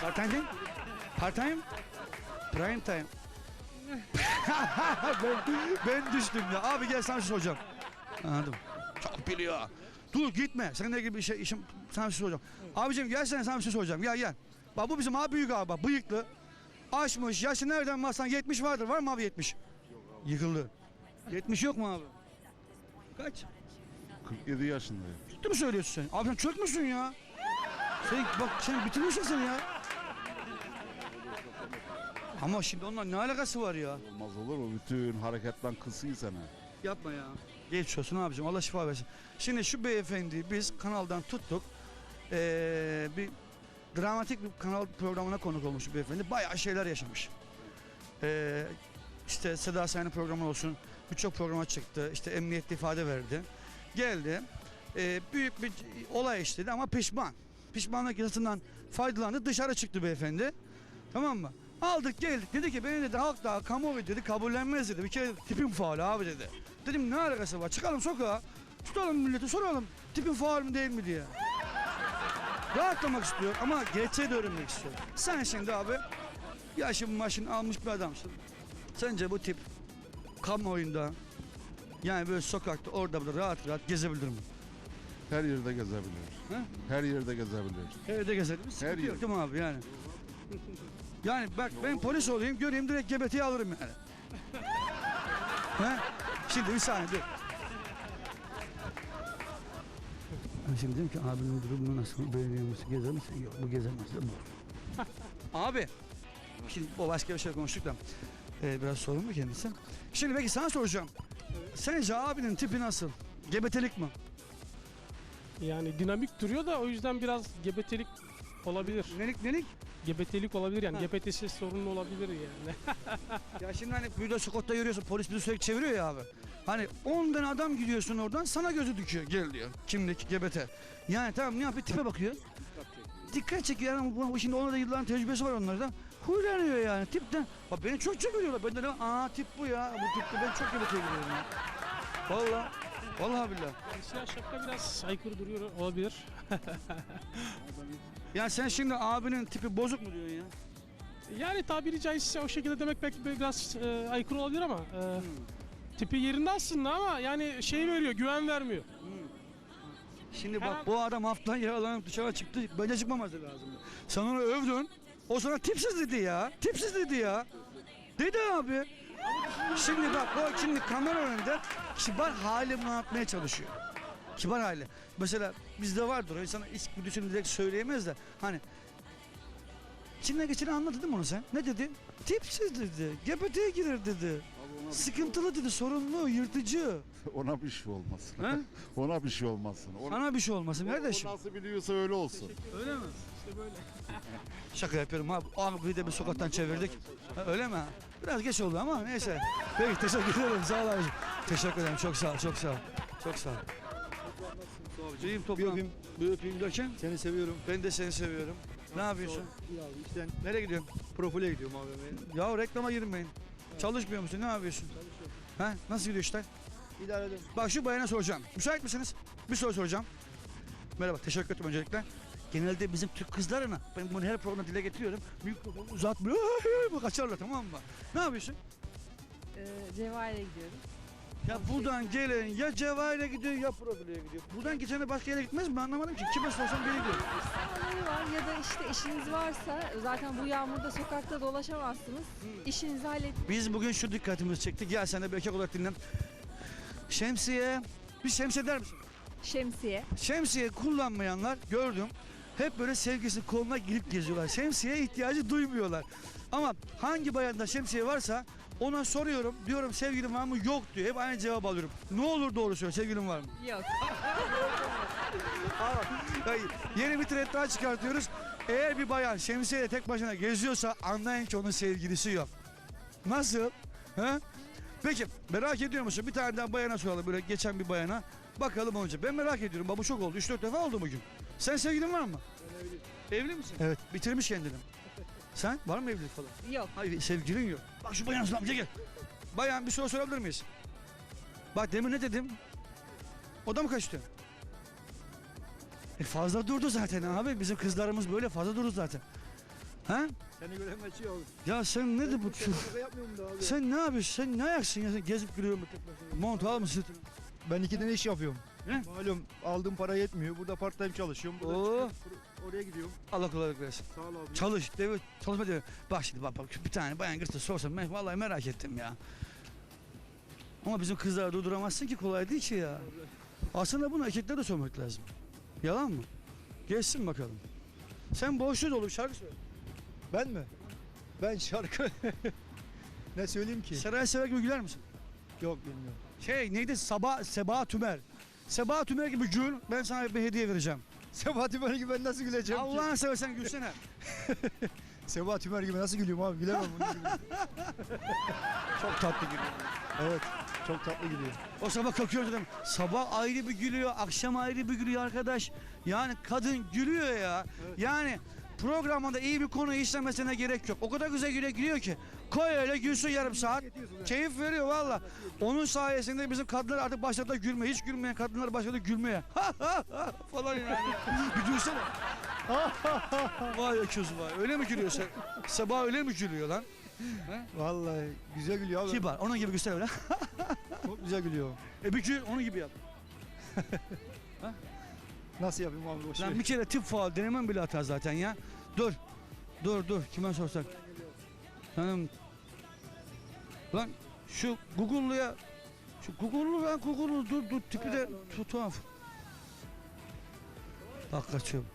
Part time değil? Part time? Prime time. ben, ben düştüm ya. Abi gel sana bir şey soracağım. Anladım. Çok biliyor. Dur gitme. Seninle ilgili bir şey işim sana bir şey soracağım. Abicim gel sen sana bir şey soracağım. Gel gel. Bak bu bizim abi büyük abi bak bıyıklı. Açmış. Yaşı nereden baksan 70 vardır. Var mı abi 70? Yıkıldı. 70 yok mu abi? Kaç? 47 yaşındayım. Ciddi mi söylüyorsun sen? Abi sen çökmüşsün ya. Sen bak sen bitirmişsin sen ya. Ama şimdi onunla ne alakası var ya? Olmaz olur mu? Bütün hareketten kısıyı sana. Yapma ya. Geçmiş olsun abicim Allah şifa versin. Şimdi şu beyefendi biz kanaldan tuttuk. Ee, bir dramatik bir kanal programına konuk olmuş bu beyefendi. Bayağı şeyler yaşamış. Ee, işte Seda Sayan'ın programı olsun birçok programa çıktı. İşte emniyette ifade verdi. Geldi. Ee, büyük bir olay işledi ama pişman. Pişmanlık yasasından faydalandı. Dışarı çıktı beyefendi. Tamam mı? Aldık geldik. Dedi ki beni dedi halk daha kamuoyu dedi kabullenmez dedi. Bir kere tipim faal abi dedi. Dedim ne alakası var? Çıkalım sokağa. Tutalım milleti soralım. Tipin faal mi değil mi diye. Rahatlamak istiyor ama gerçeği de öğrenmek istiyor. Sen şimdi abi yaşın başın almış bir adamsın. Sence bu tip kamuoyunda yani böyle sokakta orada burada rahat rahat gezebilir mi? Her yerde gezebilir. He? Her yerde gezebilir. Evde gezelim. Sıkıntı Her yok değil mi abi yani? Yani bak ben polis olayım göreyim direkt GBT'yi alırım yani. He? Şimdi bir saniye dur. Ben şimdi dedim ki abinin durumu nasıl? Beğeniyor musun? Gezer misin? Yok bu gezemez de bu. abi şimdi o başka bir şey konuştuk da e, biraz sorun mu kendisi? Şimdi peki sana soracağım. Sence abinin tipi nasıl? Gebetelik mi? Yani dinamik duruyor da o yüzden biraz gebetelik olabilir. Nelik nelik? Gebetelik olabilir yani. Ha. GBT'si sorunlu olabilir yani. Ya şimdi hani bir de sokakta yürüyorsun polis bizi sürekli çeviriyor ya abi. Hani 10 tane adam gidiyorsun oradan sana gözü düküyor. Gel diyor. Kimlik, GBT. Yani tamam ne yapıyor? Tipe bakıyor. Dikkat çekiyor. Yani bu, bu şimdi ona da yılların tecrübesi var onlarda. Huylanıyor yani tipten. Bak beni çok çeviriyorlar. Ben de ne- aa tip bu ya. Bu tipte ben çok GBT'ye giriyorum ya. Valla. Vallahi billahi. siyah şapka biraz aykırı duruyor olabilir. Yani sen şimdi abinin tipi bozuk mu diyorsun ya? Yani tabiri caizse o şekilde demek belki biraz e, aykırı olabilir ama e, tipi yerinde aslında ama yani şey veriyor, güven vermiyor. Şimdi bak Hemen- bu adam haftadan yaralanıp dışarı çıktı. Bence çıkmaması lazım. Sen onu övdün. O sana tipsiz dedi ya. Tipsiz dedi ya. Dedi abi. Şimdi bak o şimdi kamera önünde kibar halimi anlatmaya çalışıyor. Kibar hali. Mesela bizde vardır o insana iç güdüsünü direkt söyleyemez de hani İçinden geçeni değil mi onu sen? Ne dedi? Tipsiz dedi. GBT'ye girer dedi. Sıkıntılı dedi, sorunlu, yırtıcı. Ona bir şey olmasın. He? Ona bir şey olmasın. Ona, Sana bir şey olmasın kardeşim. o nasıl biliyorsa öyle olsun. Öyle mi? İşte böyle. Şaka yapıyorum abi. Abi bir de bir sokaktan çevirdik. Ha, öyle mi? Biraz geç oldu ama neyse. Peki teşekkür ederim. Sağ ol abicim. Teşekkür ederim. Çok sağ ol. Çok sağ ol. Çok sağ ol. Bir toprağım. öpeyim. Bir öpeyim derken Seni seviyorum. ben de seni seviyorum. Ne yapıyorsun? İyi abi işten Nereye gidiyorsun? profile gidiyorum abi. Ya reklama girmeyin. Çalışmıyor musun? Ne yapıyorsun? Ha? Nasıl gidiyor işler? İdare ederim. Bak şu bayana soracağım. Müsait misiniz? Bir soru soracağım. Merhaba, teşekkür ederim öncelikle. Genelde bizim Türk kızlarına, ben bunu her programda dile getiriyorum. Mikrofonu uzatmıyor, bu kaçarlar tamam mı? Ne yapıyorsun? Ee, Cevahir'e gidiyorum. Ya buradan gelen ya Cevahir'e gidiyor ya Profile'ye gidiyor. Buradan geçene başka yere gitmez mi? Ben anlamadım ki. Kime sorsam biri gidiyor. Olayı var ya da işte işiniz varsa zaten bu yağmurda sokakta dolaşamazsınız. İşinizi hallet. Biz bugün şu dikkatimizi çektik. Gel sen de bir erkek olarak dinlen. Şemsiye, bir şemsiye der misin? Şemsiye. Şemsiye kullanmayanlar gördüm. Hep böyle sevgisi koluna girip geziyorlar. Şemsiyeye ihtiyacı duymuyorlar. Ama hangi bayanda şemsiye varsa ona soruyorum. Diyorum sevgilin var mı? Yok diyor. Hep aynı cevap alıyorum. Ne olur doğru söyle sevgilin var mı? Yok. Hayır. Yeni bir trend daha çıkartıyoruz. Eğer bir bayan şemsiyeyle tek başına geziyorsa anlayın ki onun sevgilisi yok. Nasıl? He? Peki merak ediyor musun? Bir tane daha bayana soralım böyle geçen bir bayana. Bakalım olacak. Ben merak ediyorum. Bak bu çok oldu. 3-4 defa oldu bugün. Sen sevgilin var mı? Evli misin? Evet. Bitirmiş kendini. Sen var mı evlilik falan? Yok. Hayır sevgilin yok. Bak şu bayan amca gel. Bayan bir soru sorabilir miyiz? Bak demin ne dedim? O da mı kaçtı? E fazla durdu zaten abi. Bizim kızlarımız böyle fazla durdu zaten. Ha? Seni gören maçı yok. Ya sen ne de bu? Sen şaka yapmıyorum da abi. Sen ne yapıyorsun? Sen ne ayaksın ya? Sen gezip bu tek başına. Mont al mısın? Ben iki tane iş yapıyorum. Ne? Malum aldığım para yetmiyor. Burada part time çalışıyorum. Burada Oo. çıkıp oraya gidiyorum. Allah kolaylık versin. Sağ ol abi. Çalış, devlet çalışma diyor. Bak şimdi bak, bak bir tane bayan kızla sorsam ben vallahi merak ettim ya. Ama bizim kızları durduramazsın ki kolay değil ki ya. Aslında bunu erkekler de sormak lazım. Yalan mı? Geçsin bakalım. Sen boşluğu dolu bir şarkı söyle. Ben mi? Ben şarkı... ne söyleyeyim ki? Seray Sever gibi güler misin? Yok bilmiyorum. Şey neydi? Sabah Seba Tümer. Seba Tümer gibi gül. Ben sana bir hediye vereceğim. Sebahat Tümer gibi ben nasıl güleceğim ki? Allah'ını seversen gülsene. Sebahat Tümer gibi nasıl gülüyorum abi? Gülemem bunu. gülüyorum. Çok tatlı gülüyor. evet. Çok tatlı gülüyor. O sabah kalkıyor dedim. Sabah ayrı bir gülüyor, akşam ayrı bir gülüyor arkadaş. Yani kadın gülüyor ya. Evet. Yani programında iyi bir konu işlemesine gerek yok. O kadar güzel güle gülüyor ki. Koy öyle gülsün yarım saat. Keyif veriyor valla. Onun sayesinde bizim kadınlar artık başladı gülmeye. Hiç gülmeyen kadınlar başladı gülmeye. falan yani. bir gülsene. vay öküz vay. Öyle mi gülüyor sen? Sabah öyle mi gülüyor lan? Vallahi güzel gülüyor abi. Kibar. Onun gibi gülsene öyle. Çok güzel gülüyor. E bir gül onun gibi yap. Nasıl yapayım abi boş ver. Lan bir kere tip faal denemem bile hata zaten ya. Dur. Dur dur kime sorsak. Hanım. Lan şu Google'luya şu Google'lu lan Google'lu dur dur tipi de tu- tuhaf. Bak kaçıyorum.